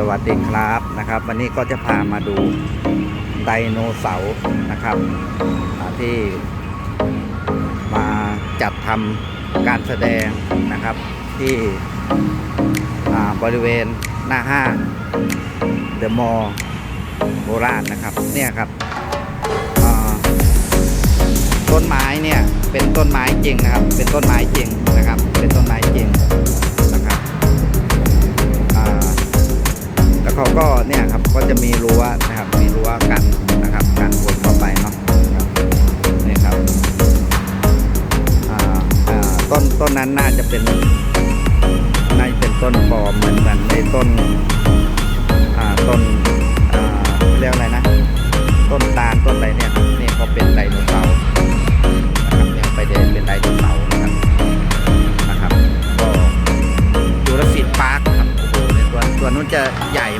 สวัสดีครับนะครับ วันนี้ก็จะพามาดูไดโนเสาร์นะครับที่มาจัดทำการแสดงนะครับ ที่บริเวณหน้าห้างเดอะมอลล์โบราณนะครับเนี่ยครับต้นไม้เนี่ยเป็นต้นไม้จริงนะครับ เป็นต้นไม้จริงนะครับ เป็นต้นไม้จริง เขาก็เนี่ยครับก็จะมีรั้วนะครับมีรั้วกันนะครับกันคนเข้าไปเนาะนี่ครับอ่าอ่าต้นต้นนั้นน่าจะเป็น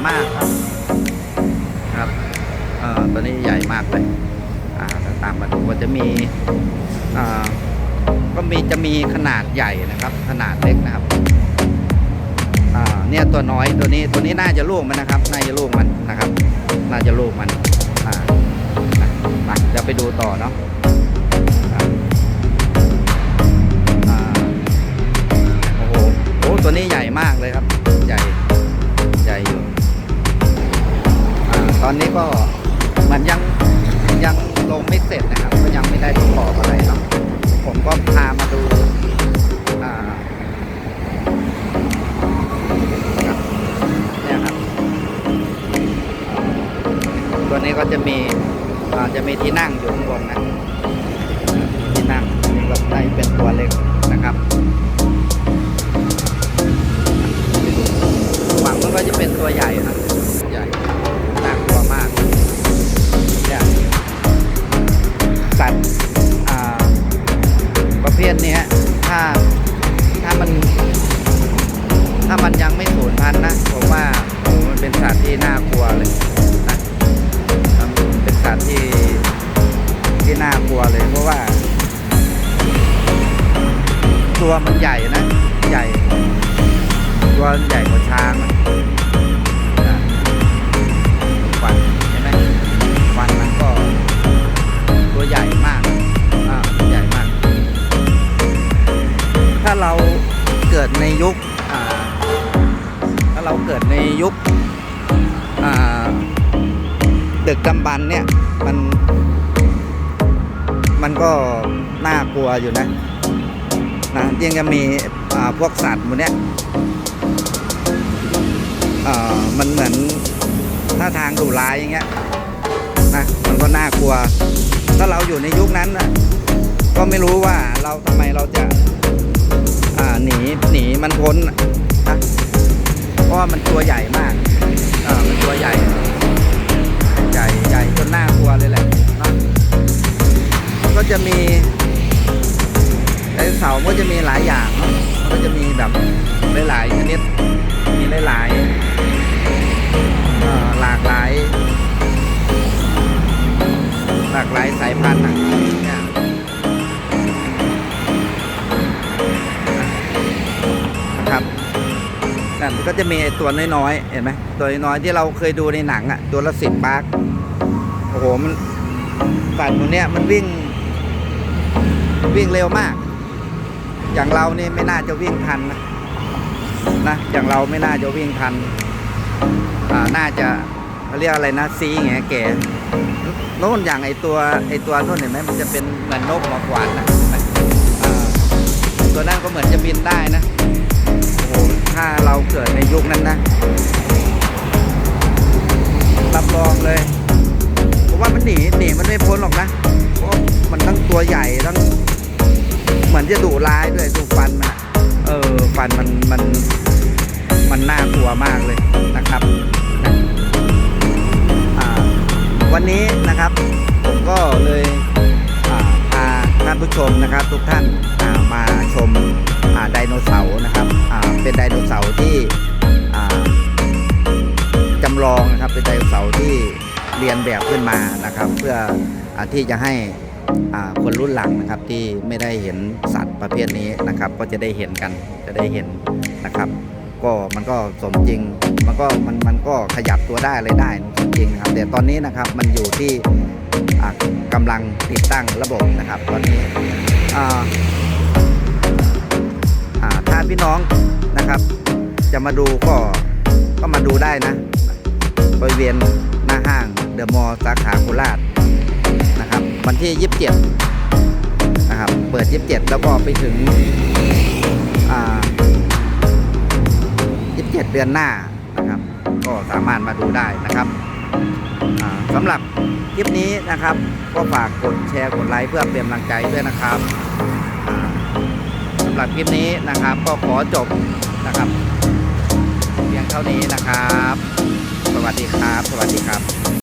มากครับครับเอ่อตัวนี้ใหญ่มากเลยอ่าถ้าตามมาดูก็จะมีอ่าก็มีจะมีขนาดใหญ่นะครับ ขนาดเล็กนะครับอ่าเนี่ยตัวน้อยตัวนี้ตัวนี้น่าจะลูกมันนะครับ น่าจะลูกมันนะครับ น่าจะลูกมันอ่านะมาจะไปดูต่อเนาะโอ้โหโอ้ตัวนี้ใหญ่มากเลยครับ อาตอนนี้ก็มันยังยังลงไม่เสร็จนะครับ ก็ยังไม่ได้ประกอบอะไรเนาะผมก็พามาดูเนี่ยครับ ตัวนี้ก็จะมีจะมีที่นั่งอยู่ข้างบนนะที่นั่งนี่ก็ได้เป็นตัวเล็กนะครับฝั่งมันก็จะเป็นตัวใหญ่ครับ ที่น่ากลัวเลยนะมันเป็นสัตว์ที่ที่น่ากลัวเลยเพราะว่า ตัวมันใหญ่นะ ใหญ่ ตัวใหญ่กว่าช้างนะฟันใช่ไหมฟันมันก็ตัวใหญ่มากอ่าใหญ่มาก ถ้าเราเกิดในยุคอ่าถ้าเราเกิดในยุค ดึกดำบรรเนี่ยมันมันก็น่ากลัวอยู่นะนะยังจะมีพวกสัตว์หมูเนี้ยเออมันเหมือนท่าทางดุร้ายอย่างเงี้ยนะมันก็น่ากลัว ถ้าเราอยู่ในยุคนั้นนะก็ไม่รู้ว่าเราทำไมเราจะอ่าหนีหนีมันพ้นนะเพราะว่ามันตัวใหญ่มาก หลายอย่างเนาะมันก็จะมีแบบหลายๆชนิดมีหลายๆหลากหลาย หลากหลายสายพันธุ์อะเนี่ยนะครับนั่นก็จะมีตัวน้อยๆเห็นไหมตัวน้อยๆที่เราเคยดูในหนังอะตัวละสิบปาร์คโอ้โหมันสัตว์ตัวเนี้ยมันวิ่งวิ่งเร็วมาก อย่างเรานี่ไม่น่าจะวิ่งทันนะนะอย่างเราไม่น่าจะวิ่งทันอ่าน่าจะเขาเรียกอะไรนะซีแงแก่โน่นอย่างไอตัวไอตัวโน่นเห็นไหมมันจะเป็นเหมือนนกหัวขวานนะอ่าตัวนั้นก็เหมือนจะบินได้นะโอ้โหถ้าเราเกิดในยุคนั้นนะรับรองเลยผมว่ามันหนีหนีมันไม่พ้นหรอกนะเพราะมันทั้งตัวใหญ่ทั้ง มือนจะดุร้ายด้วยดูฟันมันเออฟันมันมันมันน่ากลัวมากเลยนะครับวันนี้นะครับผมก็เลยพาท่านผู้ชมนะครับ ทุกท่านามาชมาไดโนเสาร์นะครับเป็นไดโนเสาร์ที่จำลองนะครับเป็นไดโนเสาร์ที่เรียนแบบขึ้นมานะครับ เพื่ออที่จะให้ คนรุ่นหลังนะครับที่ไม่ได้เห็นสัตว์ประเภทนี้นะครับ ก็จะได้เห็นกันจะได้เห็นนะครับ ก็มันก็สมจริงมันก็มันมันก็ขยับตัวได้อะไรได้สมจริงนะครับแต่ตอนนี้นะครับมันอยู่ที่อ่ากำลังติดตั้งระบบนะครับ ตอนนี้ถ้าพี่น้องนะครับ จะมาดูก็ก็มาดูได้นะบริเวณหน้าห้างเดอะมอลล์สาขาโคราช นะครับ วันที่ 27 นะครับ เปิด 27 แล้วก็ไปถึงอ่า27 เดือนหน้านะครับ ก็สามารถมาดูได้นะครับสำหรับคลิปนี้นะครับ ก็ฝากกดแชร์กดไลค์เพื่อเป็นกำลังใจด้วยนะครับสำหรับคลิปนี้นะครับ ก็ขอจบนะครับเพียงเท่านี้นะครับ สวัสดีครับ สวัสดีครับ